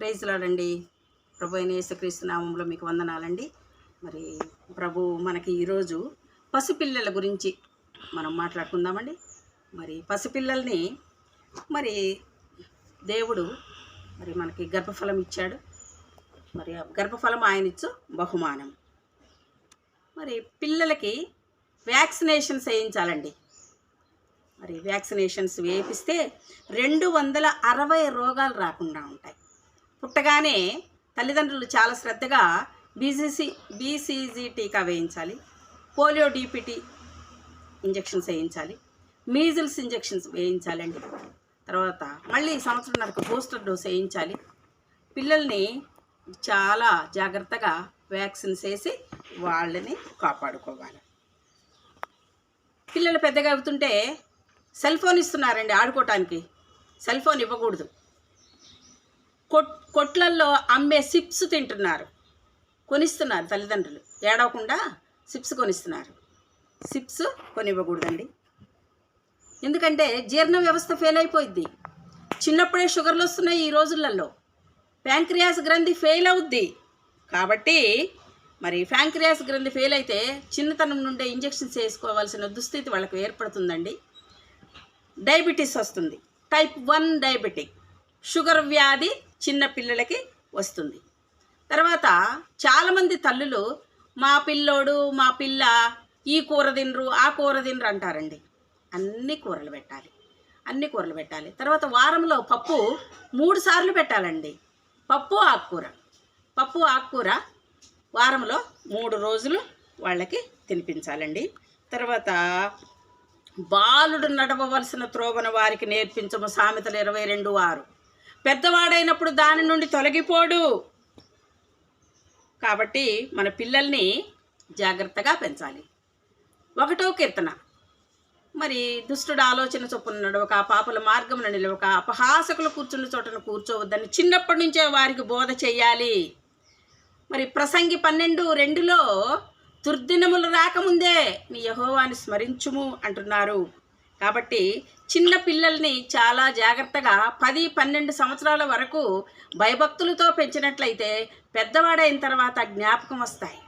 ప్రైజ్లాడండి ప్రభు అయిన యేసుక్రీస్తు నామంలో మీకు వందనాలండి. మరి ప్రభు మనకి ఈరోజు పసిపిల్లల గురించి మనం మాట్లాడుకుందామండి. మరి పసిపిల్లల్ని మరి దేవుడు మరి మనకి గర్భఫలం ఇచ్చాడు. మరి ఆ గర్భఫలం ఆయన ఇచ్చు బహుమానం. మరి పిల్లలకి వ్యాక్సినేషన్స్ వేయించాలండి. మరి వ్యాక్సినేషన్స్ వేపిస్తే రెండు వందల అరవై రోగాలు రాకుండా ఉంటాయి. పుట్టగానే తల్లిదండ్రులు చాలా శ్రద్ధగా బీసీసీ బీసీజీ టీకా వేయించాలి. పోలియో డీపీటీ ఇంజెక్షన్స్ వేయించాలి. మీజిల్స్ ఇంజెక్షన్స్ వేయించాలండి తర్వాత మళ్ళీ సంవత్సరంన్నరకు బూస్టర్ డోస్ వేయించాలి. పిల్లల్ని చాలా జాగ్రత్తగా వ్యాక్సిన్స్ వేసి వాళ్ళని కాపాడుకోవాలి. పిల్లలు పెద్దగా అవుతుంటే సెల్ ఫోన్ ఇస్తున్నారండి ఆడుకోవటానికి సెల్ ఫోన్ ఇవ్వకూడదు. కొట్ కొట్లల్లో అమ్మే సిప్స్ తింటున్నారు. కొనిస్తున్నారు తల్లిదండ్రులు. ఏడవకుండా సిప్స్ కొనిస్తున్నారు. సిప్స్ కొనివ్వకూడదండి. ఎందుకంటే జీర్ణ వ్యవస్థ ఫెయిల్ అయిపోయింది చిన్నప్పుడే షుగర్లు వస్తున్నాయి ఈ రోజులలో. ప్యాంక్రియాస్ గ్రంథి ఫెయిల్ అవుద్ది. కాబట్టి మరి ప్యాంక్రియాస్ గ్రంథి ఫెయిల్ అయితే చిన్నతనం నుండే ఇంజెక్షన్స్ వేసుకోవాల్సిన దుస్థితి వాళ్ళకు ఏర్పడుతుందండి. డయాబెటీస్ వస్తుంది. Type one diabetic. షుగర్ వ్యాధి చిన్న పిల్లలకి వస్తుంది. తర్వాత చాలామంది తల్లులు మా పిల్లోడు మా పిల్ల ఈ కూర తినరు ఆ కూర తినరు అంటారండి. అన్ని కూరలు పెట్టాలి. అన్ని కూరలు పెట్టాలి. తర్వాత వారంలో పప్పు మూడు సార్లు పెట్టాలండి. పప్పు ఆకుకూర. పప్పు ఆకుకూర వారంలో మూడు రోజులు వాళ్ళకి తినిపించాలండి. తర్వాత బాలుడు నడవవలసిన త్రోవన వారికి నేర్పించము సామెతలు ఇరవై రెండు ఆరు. పెద్దవాడైనప్పుడు దాని నుండి తొలగిపోడు. కాబట్టి మన పిల్లల్ని జాగ్రత్తగా పెంచాలి. ఒకటో కీర్తన. మరి దుష్టుడు ఆలోచన చొప్పున నడవక పాపల మార్గమున నిలవక అపహాసకులు కూర్చున్న చోటను కూర్చోవద్దని చిన్నప్పటి నుంచే వారికి బోధ చేయాలి మరి ప్రసంగి పన్నెండు రెండులో దుర్దినములు రాకముందే నీ యహోవాని స్మరించుము అంటున్నారు. కాబట్టి చిన్న పిల్లల్ని చాలా జాగ్రత్తగా పది పన్నెండు సంవత్సరాల వరకు భయభక్తులతో పెంచినట్లయితే పెద్దవాడైన తర్వాత జ్ఞాపకం వస్తాయి.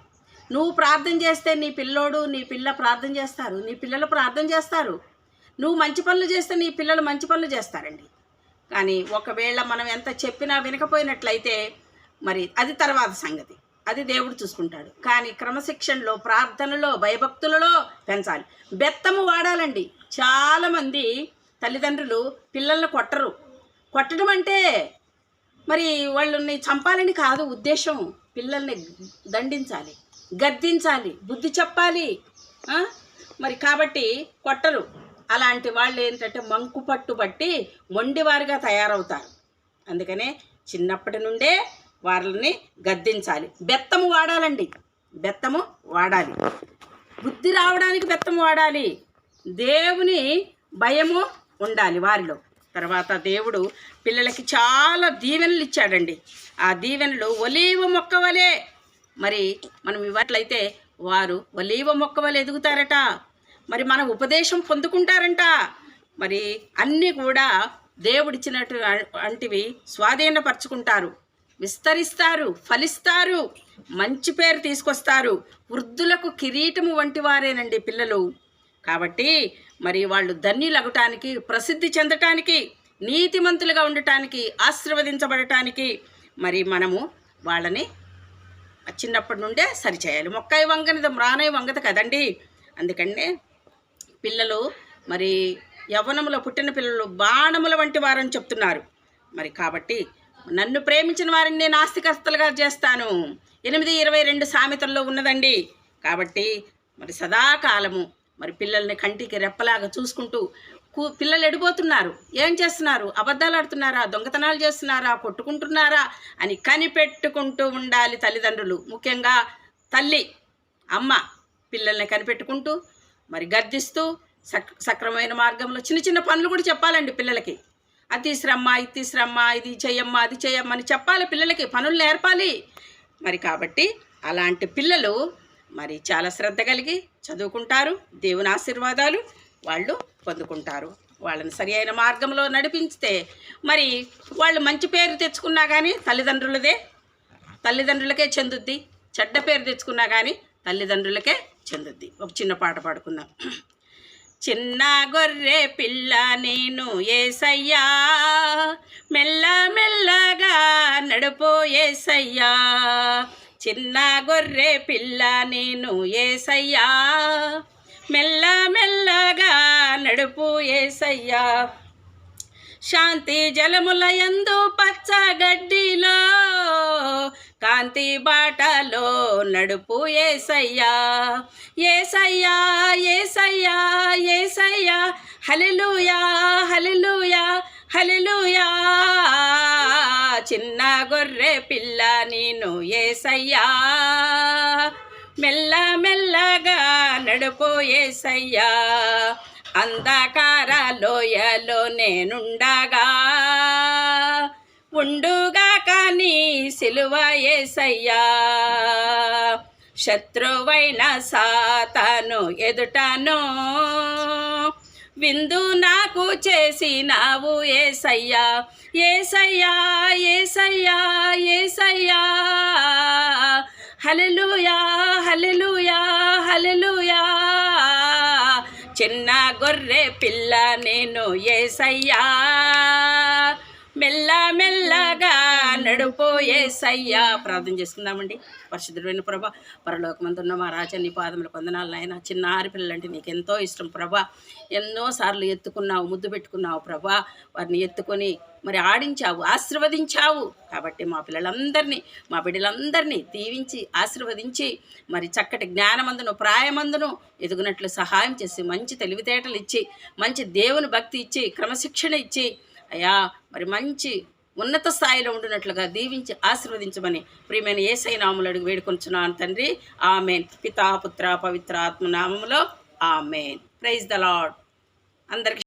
నువ్వు ప్రార్థన చేస్తే నీ పిల్లోడు నీ పిల్ల ప్రార్థన చేస్తారు నీ పిల్లలు ప్రార్థన చేస్తారు. నువ్వు మంచి పనులు చేస్తే నీ పిల్లలు మంచి పనులు చేస్తారండి. కానీ ఒకవేళ మనం ఎంత చెప్పినా వినకపోయినట్లయితే మరి అది తర్వాత సంగతి. అది దేవుడు చూసుకుంటాడు. కానీ క్రమశిక్షణలో ప్రార్థనలో భయభక్తులలో పెంచాలి. బెత్తము వాడాలండి. చాలామంది తల్లిదండ్రులు పిల్లల్ని కొట్టరు. కొట్టడం అంటే మరి వాళ్ళని చంపాలని కాదు ఉద్దేశం. పిల్లల్ని దండించాలి గద్దించాలి బుద్ధి చెప్పాలి మరి కాబట్టి కొట్టరు. అలాంటి వాళ్ళు ఏంటంటే మంకు పట్టు బట్టి మొండివారుగా తయారవుతారు. అందుకనే చిన్నప్పటి నుండే వాళ్ళని గద్దించాలి. బెత్తము వాడాలండి. బెత్తము వాడాలి. బుద్ధి రావడానికి బెత్తము వాడాలి. దేవుని భయము ఉండాలి వారిలో. తర్వాత దేవుడు పిల్లలకి చాలా దీవెనలు ఇచ్చాడండి. ఆ దీవెనలు ఒలీవ మొక్క వలె. మరి మనం ఇవ్వట్లయితే వారు ఒలీవ మొక్క వలె ఎదుగుతారట. మరి మన ఉపదేశం పొందుకుంటారంట. మరి అన్నీ కూడా దేవుడిచ్చినట్టు వంటివి స్వాధీనపరచుకుంటారు. విస్తరిస్తారు ఫలిస్తారు మంచి పేరు తీసుకొస్తారు. వృద్ధులకు కిరీటము వంటి వారేనండి పిల్లలు. కాబట్టి మరి వాళ్ళు ధన్యులగటానికి ప్రసిద్ధి చెందటానికి నీతిమంతులుగా ఉండటానికి ఆశీర్వదించబడటానికి మరి మనము వాళ్ళని చిన్నప్పటి నుండే సరిచేయాలి. మొక్కాయి వంగనిది మ్రానై వంగదు కదండి. అందుకనే పిల్లలు మరి యవ్వనములో పుట్టిన పిల్లలు బాణముల వంటి వారని చెప్తున్నారు. మరి కాబట్టి నన్ను ప్రేమించిన వారిని నేను ఆస్తికర్తలుగా చేస్తాను. ఎనిమిది ఇరవై రెండు సామెతల్లో ఉన్నదండి. కాబట్టి మరి సదాకాలము మరి పిల్లల్ని కంటికి రెప్పలాగా చూసుకుంటూ కూ పిల్లలు ఎడిపోతున్నారు. ఏం చేస్తున్నారు? అబద్ధాలు ఆడుతున్నారా? దొంగతనాలు చేస్తున్నారా? కొట్టుకుంటున్నారా? అని కనిపెట్టుకుంటూ ఉండాలి తల్లిదండ్రులు. ముఖ్యంగా తల్లి అమ్మ పిల్లల్ని కనిపెట్టుకుంటూ మరి గర్దిస్తూ సక్ సక్రమైన మార్గంలో చిన్న చిన్న పనులు కూడా చెప్పాలండి పిల్లలకి. అది తీసురమ్మా ఇది తీసురమ్మా ఇది చెయ్యమ్మా అది చెయ్యమ్మా అని చెప్పాలి పిల్లలకి. పనులు నేర్పాలి. మరి కాబట్టి అలాంటి పిల్లలు మరి చాలా శ్రద్ధ కలిగి చదువుకుంటారు దేవుని ఆశీర్వాదాలు వాళ్ళు పొందుకుంటారు. వాళ్ళని సరి అయిన మార్గంలో నడిపించితే మరి వాళ్ళు మంచి పేరు తెచ్చుకున్నా కానీ తల్లిదండ్రులదే తల్లిదండ్రులకే చెందుద్ది. చెడ్డ పేరు తెచ్చుకున్నా కానీ తల్లిదండ్రులకే చెందుద్ది. ఒక చిన్న పాట పాడుకుందాం. చిన్న గొర్రె పిల్ల నేను ఏసయ్యా మెల్ల మెల్లగా నడుపు ఏసయ్యా. చిన్న గొర్రె పిల్ల నేను ఏసయ్యా. మెల్ల మెల్లగా నడుపు ఏసయ్యా. శాంతి జలముల యందు కాంతి బాటలో నడుపు ఏసయ్యా. ఏసయ్యా ఏసయ్యా ఏసయ్యా. హల్లెలూయా హల్లెలూయా హల్లెలూయా. చిన్న గొర్రె పిల్ల నేను ఏసయ్యా. మెల్ల మెల్లగా నడుపు ఏసయ్యా. అంధకార లోయలో నేనుండగా. ఉండుగా కానీ సిలువ ఏసయ్యా. శత్రువైన సాతాను ఎదుటను. విందు నాకు చేసినావు ఏసయ్యా ఏసయ్యా ఏసయ్యా ఏసయ్యా. హలలుయా హలలుయా హలలుయా చిన్న గొర్రె పిల్ల నేను ఏసయ్యా. మెల్ల మెల్లగా నడుపో ఏసయ్యా ప్రార్థన చేసుకుందామండి. పరిశుద్ధుడైన ప్రభా పరలోకమందున్న మా రాజాన్ని పాదముల కొందనాలు నాయన. చిన్న ఆరి నీకు ఎంతో ఇష్టం ప్రభా. ఎన్నోసార్లు ఎత్తుకున్నావు ముద్దు పెట్టుకున్నావు ప్రభా. వారిని ఎత్తుకొని మరి ఆడించావు ఆశీర్వదించావు. కాబట్టి మా పిల్లలందరినీ మా బిడ్డలందరినీ దీవించి ఆశీర్వదించి మరి చక్కటి జ్ఞానమందును ప్రాయమందును ఎదుగునట్లు సహాయం చేసి మంచి తెలివితేటలు ఇచ్చి మంచి దేవుని భక్తి ఇచ్చి క్రమశిక్షణ ఇచ్చి అయ్యా మరి మంచి ఉన్నత స్థాయిలో ఉండినట్లుగా దీవించి ఆశీర్వదించమని ప్రియమైన ఏసై నాములు అడిగి వేడుకొంచున్నాను తండ్రి. ఆమెన్. పితా పుత్ర పవిత్ర ఆత్మ నామములో ఆమెన్. ప్రైజ్ ద లాడ్ అందరికి